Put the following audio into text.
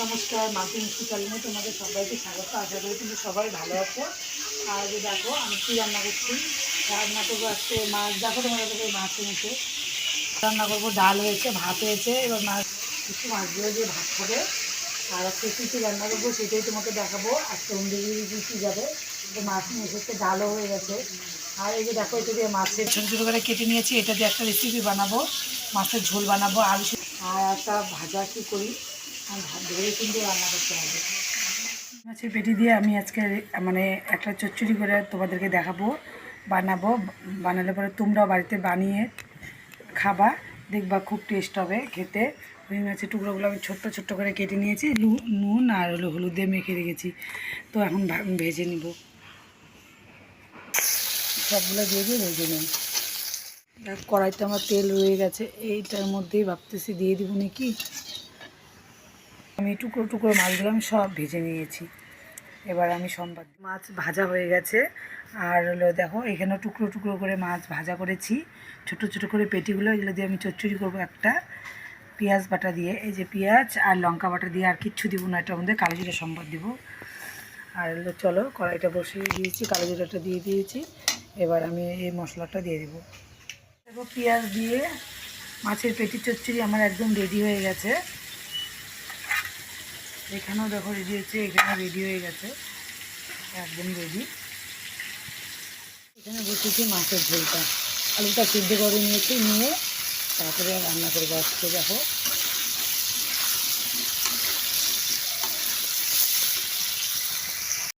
নমস্কার মিষ্টি চ্যানেলে তোমাদের সবাইকে স্বাগত। আশা করি তুমি সবাই ভালো আছো। আর দেখো, আমি কী রান্না করছি? রান্না করব আজকে মাছ। দেখো তোমাদের মাছ এনেছে। রান্না করব ডাল হয়েছে, ভাত হয়েছে। এবার মাছ কিছু মাছগুলো দিয়ে ভাত খাবে। আর আজকে কী কী রান্না করব সেটাই তোমাকে দেখাবো। আজকে অন্যদিকে কী যাবে মাছ নিয়ে এসেছে, ডালও হয়ে গেছে। আর এই যে দেখো, এটা দিয়ে মাছের ছোটো ছোটো করে কেটে নিয়েছি, এটা দিয়ে একটা রেসিপি বানাবো, মাছের ঝোল বানাবো, আলু আর একটা ভাজা কী করি? আর ধরে কিন্তু রান্না করতে হবে। মাছের পেটি দিয়ে আমি আজকে মানে একটা চচ্চড়ি করে তোমাদেরকে দেখাবো, বানাবো, বানালে পরে তোমরাও বাড়িতে বানিয়ে খাবা। দেখবা খুব টেস্ট হবে খেতে। রুই মাছের টুকরোগুলো আমি ছোট্ট ছোট্ট করে কেটে নিয়েছি নুন আর হলো হলুদ দিয়ে মেখে রেখেছি। তো এখন ভেজে নিব। সবগুলো দিয়ে দিয়ে ভেজে নিই কড়াইতে আমার তেল রয়ে গেছে, এইটার মধ্যেই ভাবতেছি দিয়ে দিব নাকি। আমি টুকরো টুকরো মাছগুলো আমি সব ভেজে নিয়েছি। এবার আমি সম্বাদ। মাছ ভাজা হয়ে গেছে। আর হলো দেখো এখানে টুকরো টুকরো করে মাছ ভাজা করেছি। ছোট ছোট করে পেটিগুলো, এগুলো দিয়ে আমি চচ্চড়ি করব একটা। পেঁয়াজ বাটা দিয়ে, এই যে পেঁয়াজ আর লঙ্কা বাটা দিয়ে আর কিচ্ছু দিব না, এটার মধ্যে কালো জিরা সম্বাদ দিব। আর হলো চলো, কড়াইটা বসিয়ে দিয়েছি, কালো জিরাটা দিয়ে দিয়েছি। এবার আমি এই মশলাটা দিয়ে দেবো। দেখো, পেঁয়াজ দিয়ে মাছের পেটি চচ্চড়ি আমার একদম রেডি হয়ে গেছে। এখানেও দেখো রেডি হচ্ছে এখানে রেডি হয়ে গেছে। একদম রেডি এখানে বসেছি মাছের ঝোলটা। আলুটা সিদ্ধ করে নিয়েছি, নিয়ে তারপরে রান্না করে আজকে, দেখো।